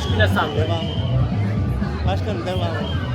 Coşkuyla salla. Devam. Başkanım devam.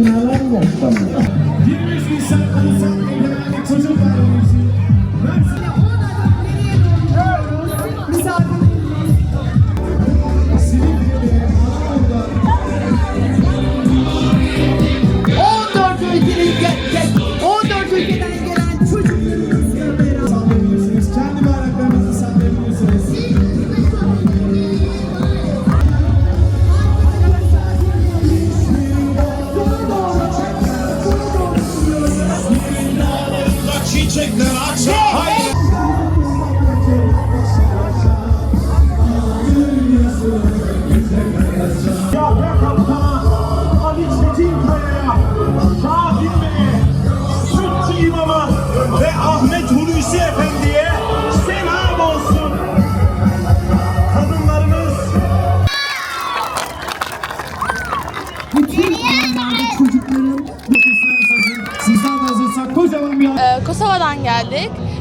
On dört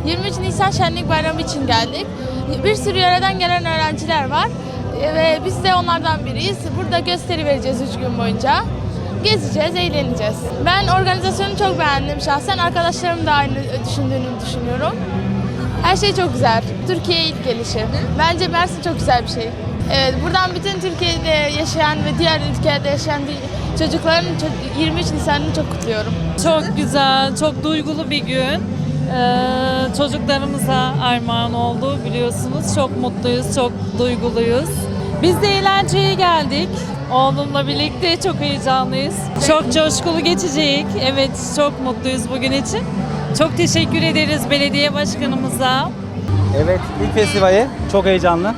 23 Nisan Şenlik Bayramı için geldik. Bir sürü yöreden gelen öğrenciler var. Ee, Ve biz de onlardan biriyiz. Burada gösteri vereceğiz 3 gün boyunca. Gezeceğiz, eğleneceğiz. Ben organizasyonu çok beğendim şahsen. Arkadaşlarım da aynı düşündüğünü düşünüyorum. Her şey çok güzel. Türkiye ilk gelişi. Bence Mersin çok güzel bir şey. Evet, buradan bütün Türkiye'de yaşayan ve diğer ülkelerde yaşayan çocukların ço- 23 Nisan'ını çok kutluyorum. Çok güzel, çok duygulu bir gün. Ee, çocuklarımıza armağan oldu biliyorsunuz. Çok mutluyuz, çok duyguluyuz. Biz de eğlenceye geldik. Oğlumla birlikte çok heyecanlıyız. Çok coşkulu geçecek. Evet, çok mutluyuz bugün için. Çok teşekkür ederiz belediye başkanımıza. Evet, ilk festivali çok heyecanlı.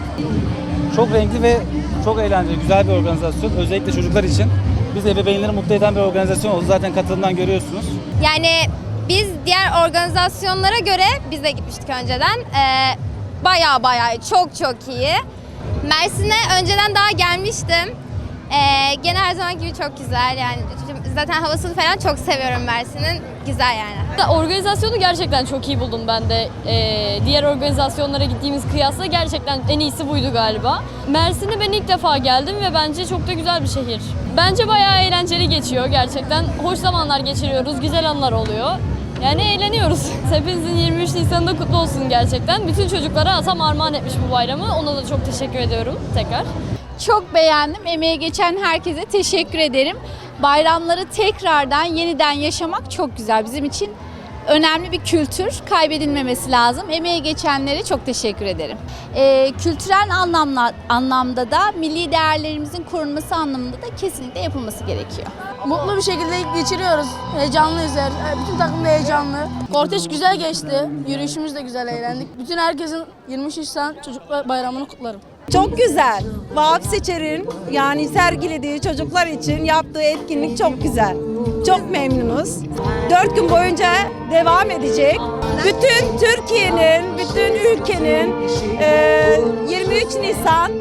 Çok renkli ve çok eğlenceli, güzel bir organizasyon. Özellikle çocuklar için. Biz ebeveynleri mutlu eden bir organizasyon oldu. Zaten katılımdan görüyorsunuz. Yani Biz diğer organizasyonlara göre biz de gitmiştik önceden. Ee, baya baya çok çok iyi. Mersin'e önceden daha gelmiştim. Ee, gene her zaman gibi çok güzel yani. Zaten havasını falan çok seviyorum Mersin'in. Güzel yani. Organizasyonu gerçekten çok iyi buldum ben de. Ee, diğer organizasyonlara gittiğimiz kıyasla gerçekten en iyisi buydu galiba. Mersin'e ben ilk defa geldim ve bence çok da güzel bir şehir. Bence bayağı eğlenceli geçiyor gerçekten. Hoş zamanlar geçiriyoruz, güzel anlar oluyor. Yani eğleniyoruz. Hepinizin 23 Nisan'da kutlu olsun gerçekten. Bütün çocuklara Atam armağan etmiş bu bayramı. Ona da çok teşekkür ediyorum tekrar. Çok beğendim. Emeği geçen herkese teşekkür ederim. Bayramları tekrardan yeniden yaşamak çok güzel. Bizim için önemli bir kültür. Kaybedilmemesi lazım. Emeği geçenlere çok teşekkür ederim. Ee, kültürel anlamla, anlamda da milli değerlerimizin korunması anlamında da kesinlikle yapılması gerekiyor. Mutlu bir şekilde geçiriyoruz. Heyecanlıyız. her- Bütün takım da heyecanlı. Korteş güzel geçti. Yürüyüşümüz de güzel eğlendik. Bütün herkesin 23 Nisan Çocuklar Bayramı'nı kutlarım. Çok güzel. Vahap Seçer'in yani sergilediği çocuklar için yaptığı etkinlik çok güzel. Çok memnunuz. Dört gün boyunca devam edecek. Bütün Türkiye'nin, bütün ülkenin eee, 23 Nisan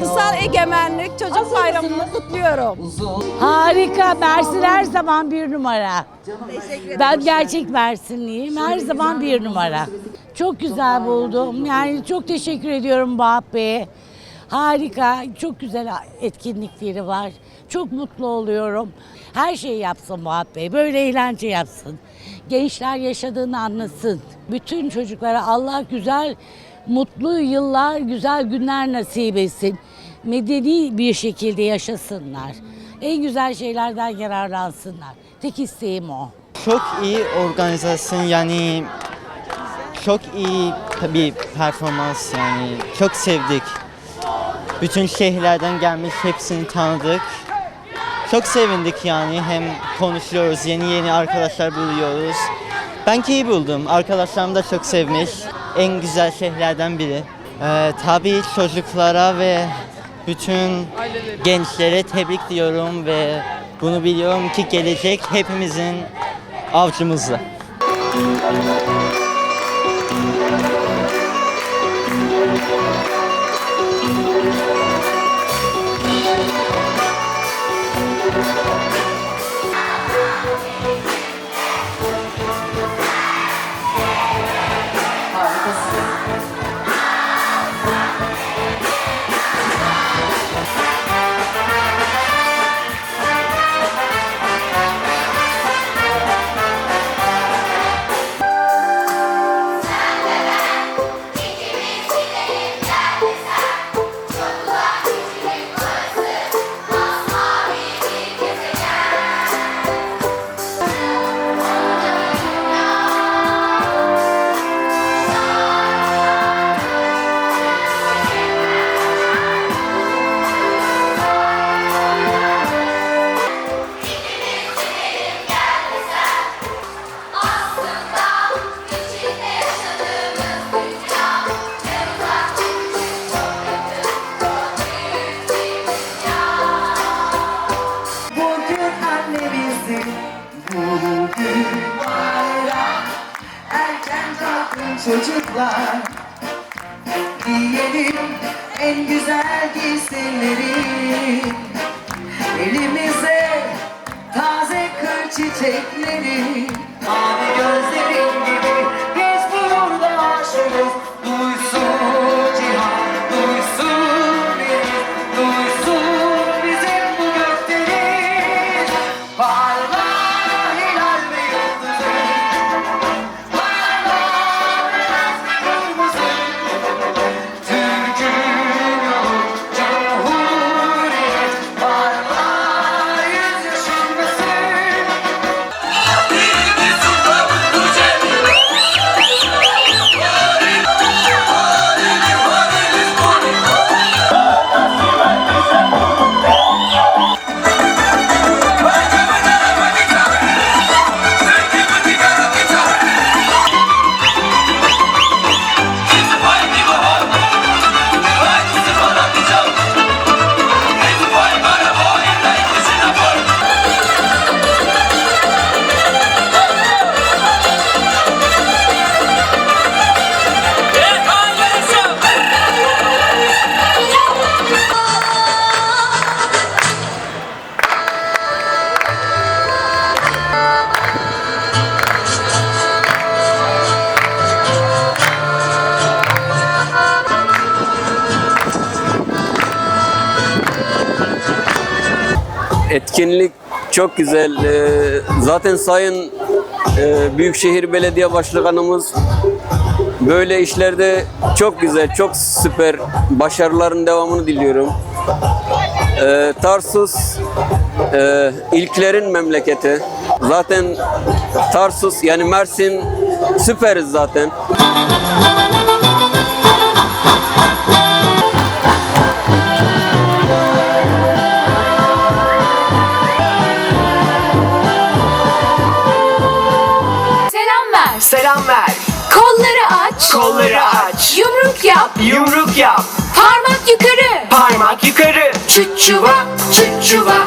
Ulusal Egemenlik Çocuk Bayramı'nı kutluyorum. Harika. Mersin her zaman bir numara. Ben gerçek Mersinliyim. Her zaman bir numara. Çok güzel buldum. Yani çok teşekkür ediyorum Vahap Bey'e. Harika. Çok güzel etkinlikleri var. Çok mutlu oluyorum. Her şeyi yapsın Vahap Bey. Böyle eğlence yapsın. Gençler yaşadığını anlasın. Bütün çocuklara Allah güzel, mutlu yıllar, güzel günler nasip etsin. Medeni bir şekilde yaşasınlar. En güzel şeylerden yararlansınlar. Tek isteğim o. Çok iyi organizasyon yani çok iyi tabii performans yani çok sevdik. Bütün şehirlerden gelmiş hepsini tanıdık. Çok sevindik yani hem konuşuyoruz yeni yeni arkadaşlar buluyoruz. Ben iyi buldum. Arkadaşlarım da çok sevmiş. En güzel şehirlerden biri. Ee, tabii çocuklara ve bütün gençlere tebrik diyorum ve bunu biliyorum ki gelecek hepimizin avcımızda. Giyelim en güzel giysileri Elimize taze kır çiçekleri Mavi gözlerin gibi biz burada aşığız Duysun Etkinlik çok güzel. Ee, Zaten Sayın e, Büyükşehir Belediye Başkanımız böyle işlerde çok güzel, çok süper. Başarıların devamını diliyorum. Ee, Tarsus e, ilklerin memleketi. Zaten Tarsus yani Mersin süperiz zaten. Kolları aç. Yumruk yap. Yumruk yap. Parmak yukarı. Parmak yukarı. Çuçuva, çuçuva.